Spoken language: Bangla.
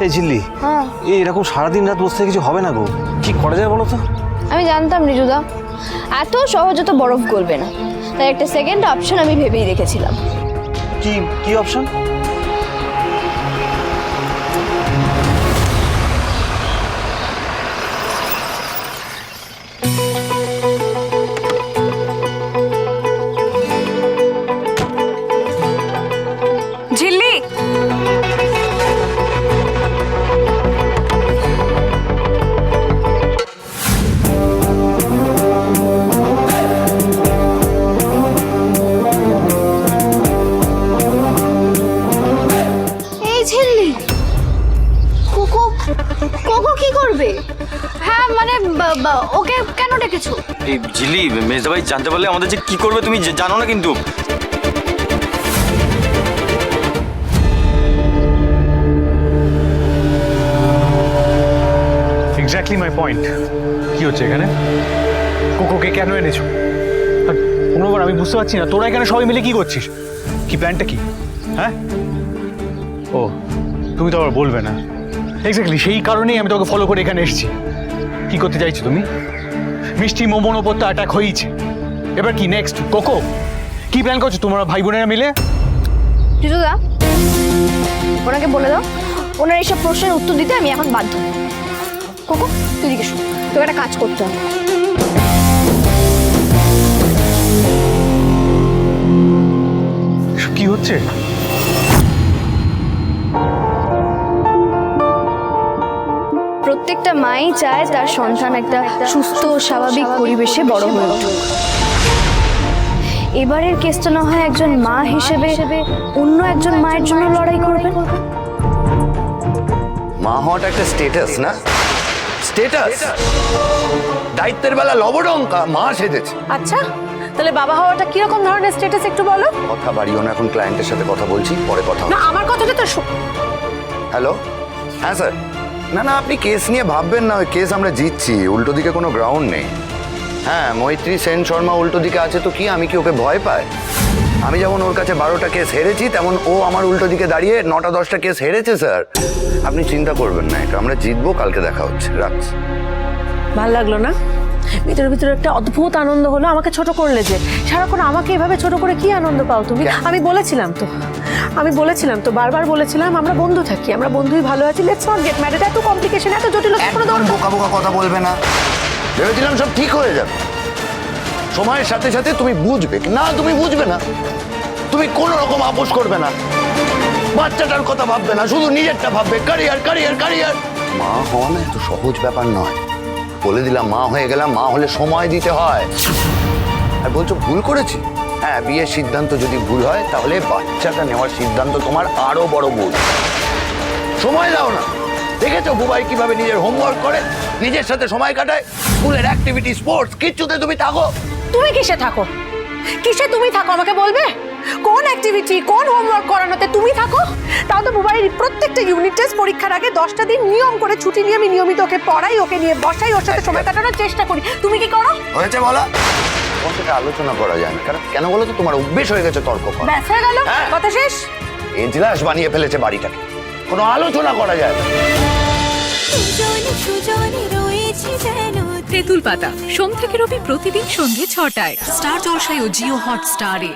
এই ঝিল্লি হ্যাঁ। এই এরকম সারাদিন রাত বসে কিছু হবে না গো? কি করা যায় বলো তো? আমি জানতাম রিজুদা এত সহজে তো বরফ গলবে না। তাই একটা সেকেন্ড অপশন আমি ভেবেই রেখেছিলাম কি কি অপশন ঝিল্লি করবে হ্যাঁ মানে বা- বা- ওকে কেন ডেকেছো? এই ঝিলি মেজদা ভাই জানতে পারলে আমাদের যে কি করবে তুমি জা- জানো না কিন্তু। এক্স্যাক্টলি মাই পয়েন্ট কি হচ্ছে এখানে? কোকোকে কেন এনেছো? আর অনুবার আমি বুঝতে পারছি না তোরা এখানে সবাই মিলে কি করছিস? কি প্ল্যানটা কি? হ্যাঁ? ও তুমি তো আবার বলবে না। এক্স্যাক্টলি সেই কারণেই আমি তোকে ফলো করে এখানে এসেছি। কি করতে চাইছো তুমি? মিষ্টি মোমোর ওপর তো অ্যাটাক হয়েছে এবার কি নেক্সট কোকো কি প্ল্যান করছ তোমরা ভাই বোনেরা মিলে? রিজুদা ওনাকে বলে দাও। ওনার এইসব প্রশ্নের উত্তর দিতে আমি এখন বাধ্য। কোকো তুই শোন তোকে একটা কাজ করতে হবে। কি হচ্ছে? প্রত্যেকটা মাই চায় তার সন্তান একটা সুস্থ ও স্বাভাবিক পরিবেশে বড় হয়ে উঠুক। এবারের কেসটা না হয় একজন মা হিসেবে অন্য একজন মায়ের জন্য লড়াই করবেন? মা হওয়াটা একটা স্টেটাস না? স্টেটাস দায়িত্বের বেলা লবডঙ্কা মা সেজেছে। আচ্ছা তাহলে বাবা হওয়াটা কীরকম ধরনের স্টেটাস একটু বলো? কথা বাড়িও না এখন ক্লায়েন্টের সাথে কথা বলছি পরে কথা না আমার কথাটা তো শো- হ্যালো হ্যাঁ স্যার না না, আপনি কেস নিয়ে ভাববেন না, ওই কেস আমরা জিতছি, উল্টো দিকে কোনো গ্রাউন্ড নেই। হ্যাঁ মৈত্রী, সেন শর্মা উল্টো দিকে আছে, তো কি আমি কি ওকে ভয় পাই? আমি যেমন ওর কাছে বারোটা কেস হেরেছি, তেমন ও আমার উল্টো দিকে দাঁড়িয়ে নটা, দশটা কেস হেরেছে স্যার আপনি চিন্তা করবেন না এটা আমরা জিতবো, কালকে দেখা হচ্ছে। রাখছি। ভালো লাগল না? ভিতরে ভিতরে একটা অদ্ভুত আনন্দ হলো। আমাকে ছোট করলে যে। সারাক্ষণ আমাকে এভাবে ছোট করে কি আনন্দ পাও তুমি? আমি বলেছিলাম তো। আমি বলেছিলাম তো বারবার বলেছিলাম আমরা বন্ধু থাকি আমরা বন্ধুই ভালো আছি। লেটস নট গেট ম্যারিড এত কমপ্লিকেশন এত জটিলতা কোনো দরকার। বোকা বোকা কথা বলবে না। ভেবেছিলাম সব ঠিক হয়ে যাবে। সময়ের সাথে সাথে তুমি বুঝবে। না তুমি বুঝবে না। তুমি কোনো রকম আপোষ করবে না। বাচ্চাটার কথা ভাববে না। শুধু নিজেরটা ভাববে। ক্যারিয়ার ক্যারিয়ার ক্যারিয়ার মা হওয়া না এত সহজ ব্যাপার নয়। বলে দিলাম, মা হয়ে গেলাম, মা হলে সময় দিতে হয়। আর বলছো ভুল করেছি? হ্যাঁ বিয়ের সিদ্ধান্ত যদি ভুল হয়, তাহলে বাচ্চাটা নেওয়ার সিদ্ধান্ত তোমার আরও বড় ভুল। সময় দাও না। দেখেছ বুবাই কীভাবে নিজের হোমওয়ার্ক করে? নিজের সাথে সময় কাটায়? স্কুলের অ্যাক্টিভিটি স্পোর্টস কিচ্ছুতে তুমি থাকো। তুমি কিসে থাকো? কিসে তুমি থাকো, আমাকে বলবে? অ্যাক্টিভিটি কোন হোমওয়ার্ক করানোতে তুমি থাকো? তাও তো মোবাইল প্রত্যেকটা ইউনিট টেস্ট পরীক্ষার আগে দশটা দিন নিয়ম করে ছুটি নিয়ে আমি নিয়মিত ওকে পড়াই ওকে নিয়ে বসাই ওর সাথে সময় কাটানোর চেষ্টা করি। তুমি কি করো? হয়েছে বলা। তোমার সাথে আলোচনা করা যায় না কারণ কেন বলো তো তোমার অভ্যেস হয়ে গেছে তর্ক করা। ব্যাস হয়ে গেল? হ্যাঁ। কথা শেষ? এজলাস বানিয়ে ফেলেছে বাড়িটাকে। কোনো আলোচনা করা যায় না। সুজনে সুজনে রয়েছে যেন তেঁতুল পাতা সোম থেকে রবি প্রতিদিন সন্ধ্যে ছটায়। স্টার জলসায় ও জিও হটস্টারে।